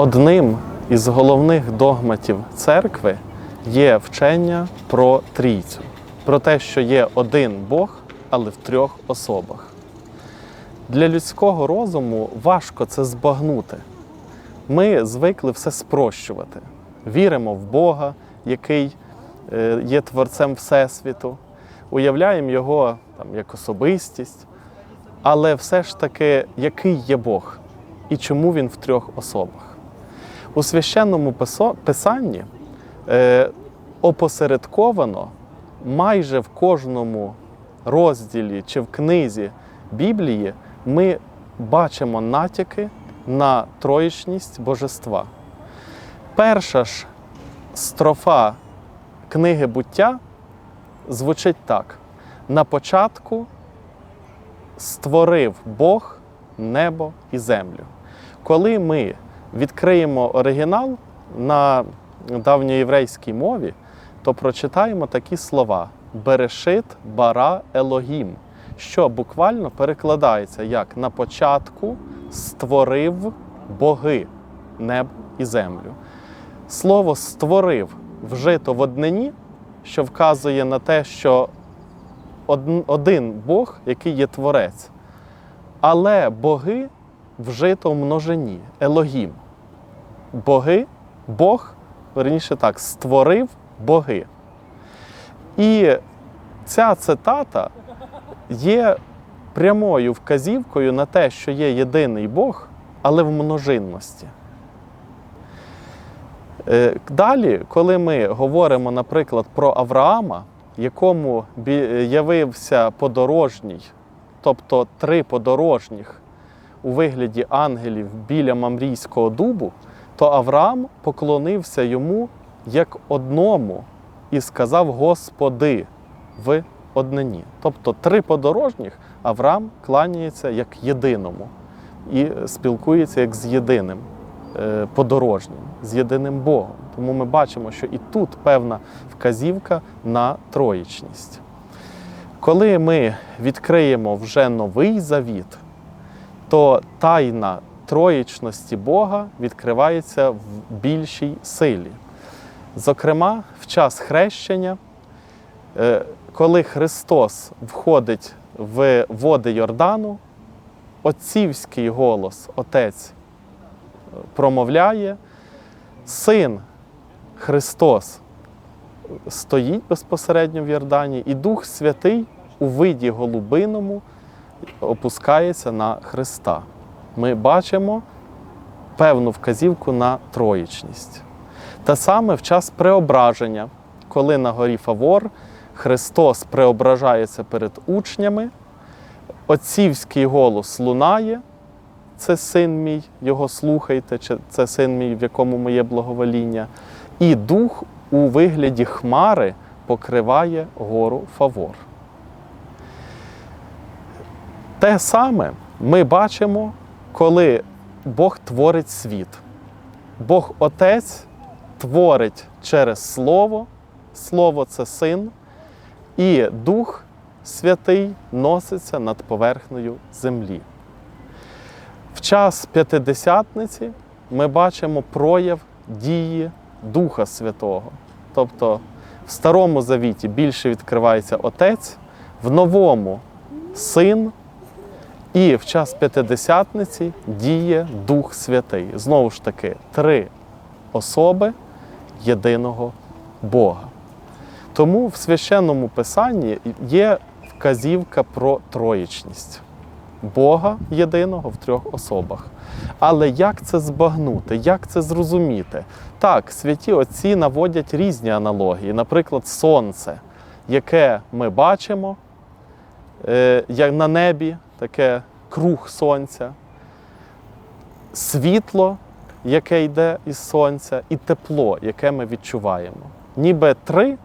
Одним із головних догматів церкви є вчення про трійцю, про те, що є один Бог, але в трьох особах. Для людського розуму важко це збагнути. Ми звикли все спрощувати. Віримо в Бога, який е, є творцем Всесвіту, уявляємо його там, як особистість, але все ж таки, який є Бог і чому він в трьох особах. У священному писанні е, опосередковано майже в кожному розділі чи в книзі Біблії ми бачимо натяки на троїчність божества. Перша ж строфа книги буття звучить так: на початку створив Бог небо і землю. Коли ми відкриємо оригінал на давньоєврейській мові, то прочитаємо такі слова: Берешит бара Елогім, що буквально перекладається як на початку створив боги небо і землю. Слово створив вжито в однині, що вказує на те, що один Бог, який є творець. Але боги вжито в множині Елогім. Боги, Бог, верніше так, створив боги. І ця цитата є прямою вказівкою на те, що є єдиний Бог, але в множинності. Е, Далі, коли ми говоримо, наприклад, про Авраама, якому явився подорожній, тобто три подорожніх у вигляді ангелів біля Мамрійського дубу, то Авраам поклонився йому як одному і сказав Господи в однині. Тобто три подорожніх Авраам кланяється як єдиному і спілкується як з єдиним е, подорожнім, з єдиним Богом. Тому ми бачимо, що і тут певна вказівка на троїчність. Коли ми відкриємо вже новий завіт, то тайна троїчності Бога відкривається в більшій силі. Зокрема, в час хрещення, е, коли Христос входить в води Йордану, отцівський голос Отець промовляє, Син Христос стоїть безпосередньо в Йордані, і Дух Святий у виді голубиному опускається на Христа. Ми бачимо певну вказівку на троїчність. Та саме в час преображення, коли на горі Фавор Христос преображається перед учнями, отцівський голос лунає, це син мій, його слухайте, це син мій, в якому моє благовоління. І дух у вигляді хмари покриває гору Фавор. Те саме ми бачимо, коли Бог творить світ. Бог Отець творить через Слово, Слово це син, і Дух Святий носиться над поверхнею землі. В час П'ятидесятниці ми бачимо прояв дії Духа Святого. Тобто в Старому Завіті більше відкривається Отець, в Новому Син, і в час П'ятидесятниці діє Дух Святий. Знову ж таки, три особи єдиного Бога. Тому в священному писанні є вказівка про троїчність Бога єдиного в трьох особах. Але як це збагнути, як це зрозуміти? Так, святі отці наводять різні аналогії. Наприклад, сонце, яке ми бачимо е, як на небі, таке круг сонця, світло, яке йде із сонця, і тепло, яке ми відчуваємо. Ніби три,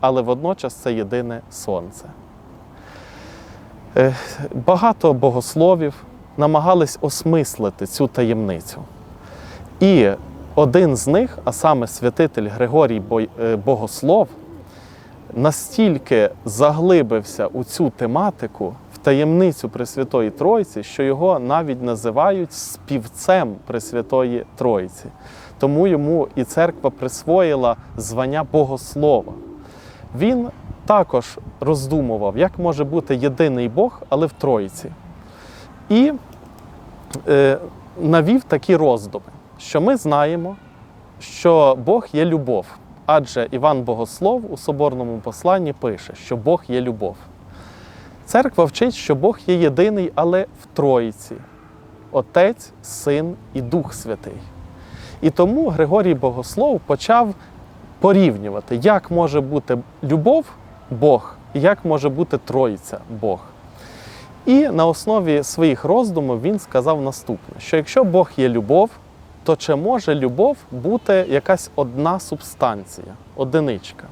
але водночас це єдине сонце. Е, Багато богословів намагались осмислити цю таємницю. І один з них, а саме святитель Григорій е, Богослов, настільки заглибився у цю тематику, в таємницю Пресвятої Тройці, що його навіть називають співцем Пресвятої Тройці. Тому йому і церква присвоїла звання Богослова. Він також роздумував, як може бути єдиний Бог, але в Тройці. І е, навів такі роздуми, що ми знаємо, що Бог є любов. Адже Іван Богослов у соборному посланні пише, що Бог є любов. Церква вчить, що Бог є єдиний, але в Троїці Отець, Син і Дух Святий. І тому Григорій Богослов почав порівнювати, як може бути любов Бог, і як може бути Троїця Бог. І на основі своїх роздумів він сказав наступне: що якщо Бог є любов, то чи може любов бути якась одна субстанція, одиничка?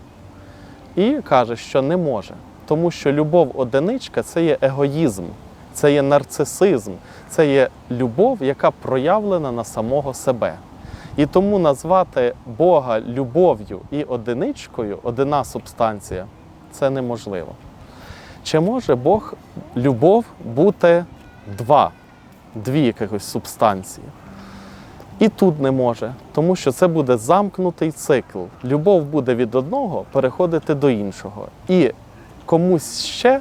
І каже, що не може, тому що любов одиничка це є егоїзм, це є нарцисизм, це є любов, яка проявлена на самого себе. І тому назвати Бога любов'ю і одиничкою, одна субстанція, це неможливо. Чи може Бог любов бути два, дві якихось субстанції? І тут не може, тому що це буде замкнутий цикл. Любов буде від одного переходити до іншого. І комусь ще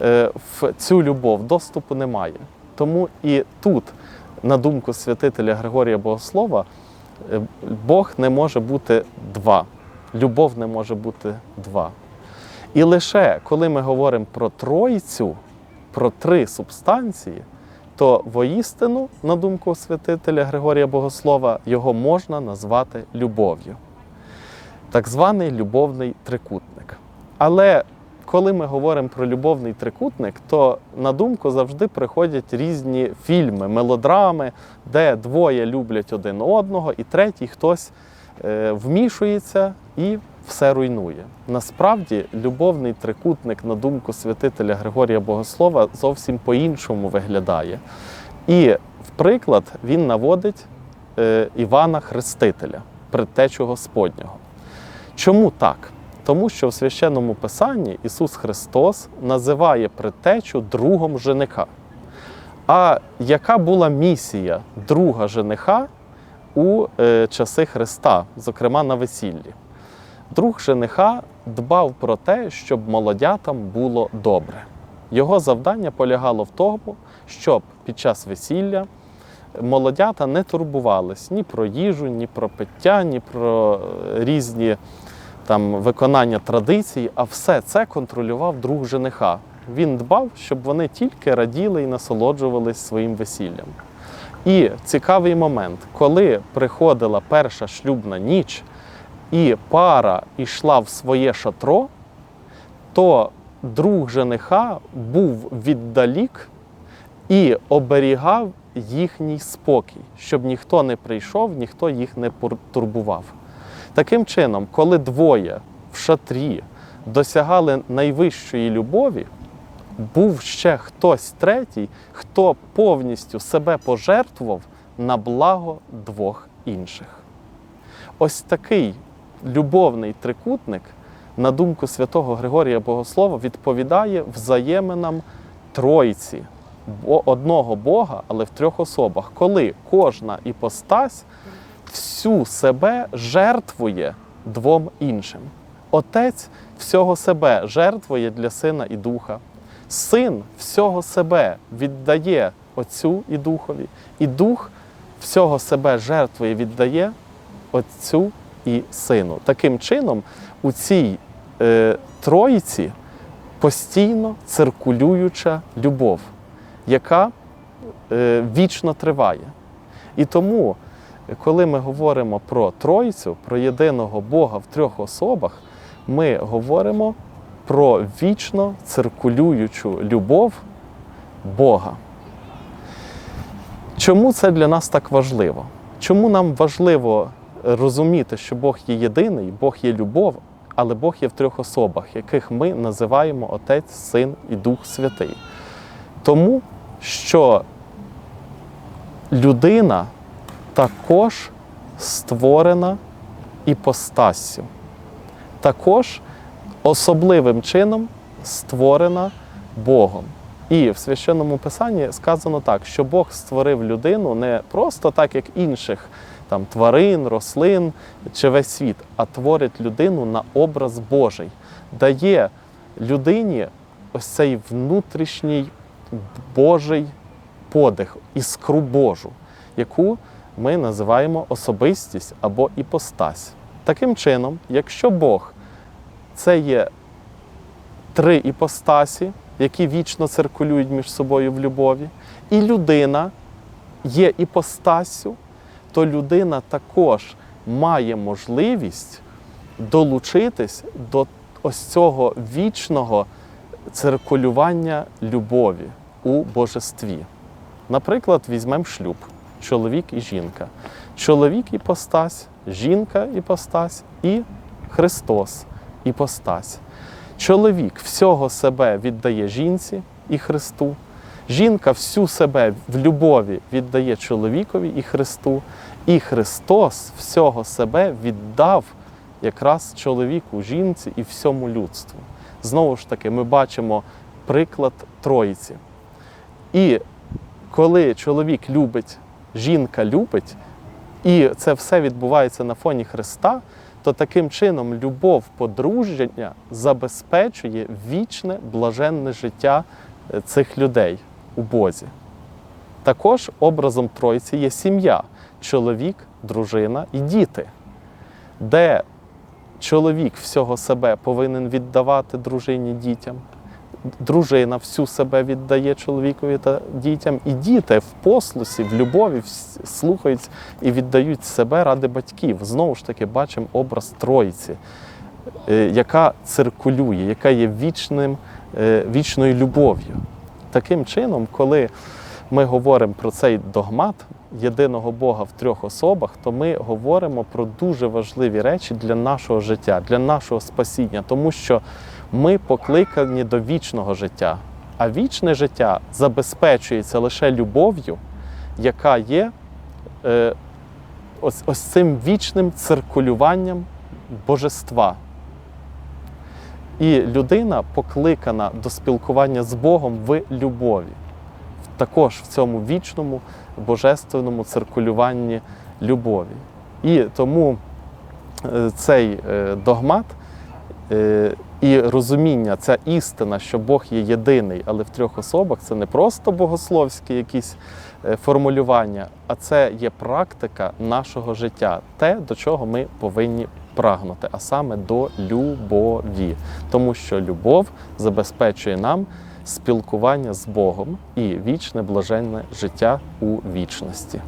е, в цю любов доступу немає. Тому і тут, на думку святителя Григорія Богослова, Бог не може бути два, любов не може бути два. І лише коли ми говоримо про Тройцю, про три субстанції, то воістину, на думку святителя Григорія Богослова, його можна назвати любов'ю. Так званий любовний трикутник. Але коли ми говоримо про любовний трикутник, то на думку завжди приходять різні фільми, мелодрами, де двоє люблять один одного, і третій хтось е, вмішується і все руйнує. Насправді, любовний трикутник, на думку святителя Григорія Богослова, зовсім по-іншому виглядає. І, в приклад, він наводить е, Івана Хрестителя, предтечу Господнього. Чому так? Тому що в священному писанні Ісус Христос називає предтечу другом жениха. А яка була місія друга жениха у е, часи Христа, зокрема на весіллі? Друг жениха дбав про те, щоб молодятам було добре. Його завдання полягало в тому, щоб під час весілля молодята не турбувались ні про їжу, ні про пиття, ні про е, різні там виконання традицій, а все це контролював друг жениха. Він дбав, щоб вони тільки раділи і насолоджувались своїм весіллям. І цікавий момент, коли приходила перша шлюбна ніч, і пара йшла в своє шатро, то друг жениха був віддалік і оберігав їхній спокій, щоб ніхто не прийшов, ніхто їх не турбував. Таким чином, коли двоє в шатрі досягали найвищої любові, був ще хтось третій, хто повністю себе пожертвував на благо двох інших. Ось такий любовний трикутник, на думку святого Григорія Богослова, відповідає взаєминам Тройці, одного Бога, але в трьох особах, коли кожна іпостась всю себе жертвує двом іншим. Отець всього себе жертвує для сина і духа. Син всього себе віддає Отцю і Духові, і Дух всього себе жертвує, віддає Отцю і Сину. Таким чином, у цій е, троїці постійно циркулююча любов, яка е, вічно триває. І тому, коли ми говоримо про Тройцю, про єдиного Бога в трьох особах, ми говоримо про вічно циркулюючу любов Бога. Чому це для нас так важливо? Чому нам важливо розуміти, що Бог є єдиний, Бог є любов, але Бог є в трьох особах, яких ми називаємо Отець, Син і Дух Святий? Тому що людина також створена іпостассю. Також особливим чином створена Богом. І в священному писанні сказано так, що Бог створив людину не просто так, як інших там, тварин, рослин чи весь світ, а творить людину на образ Божий, дає людині ось цей внутрішній Божий подих, іскру Божу, яку ми називаємо особистість або іпостась. Таким чином, якщо Бог це є три іпостасі, які вічно циркулюють між собою в любові, і людина є іпостасю, то людина також має можливість долучитись до ось цього вічного циркулювання любові у божестві. Наприклад, візьмемо шлюб, чоловік і жінка. Чоловік іпостась, жінка іпостась і Христос іпостась. Чоловік всього себе віддає жінці і Христу. Жінка всю себе в любові віддає чоловікові і Христу, і Христос всього себе віддав якраз чоловіку, жінці і всьому людству. Знову ж таки, ми бачимо приклад Троїці. І коли чоловік любить, жінка любить, і це все відбувається на фоні Христа, то таким чином любов подружжя забезпечує вічне блаженне життя е, цих людей у Бозі. Також образом Тройці є сім'я, чоловік, дружина і діти, де чоловік всього себе повинен віддавати дружині дітям. Дружина всю себе віддає чоловікові та дітям, і діти в послусі, в любові слухають і віддають себе ради батьків. Знову ж таки, бачимо образ Троїці, е, яка циркулює, яка є вічним, е, вічною любов'ю. Таким чином, коли ми говоримо про цей догмат єдиного Бога в трьох особах, то ми говоримо про дуже важливі речі для нашого життя, для нашого спасіння, тому що ми покликані до вічного життя. А вічне життя забезпечується лише любов'ю, яка є е, ось, ось цим вічним циркулюванням божества. І людина покликана до спілкування з Богом в любові, також в цьому вічному божественному циркулюванні любові. І тому е, цей е, догмат е, і розуміння, ця істина, що Бог є єдиний, але в трьох особах, це не просто богословські якісь формулювання, а це є практика нашого життя, те, до чого ми повинні прагнути, а саме до любові. Тому що любов забезпечує нам спілкування з Богом і вічне блаженне життя у вічності.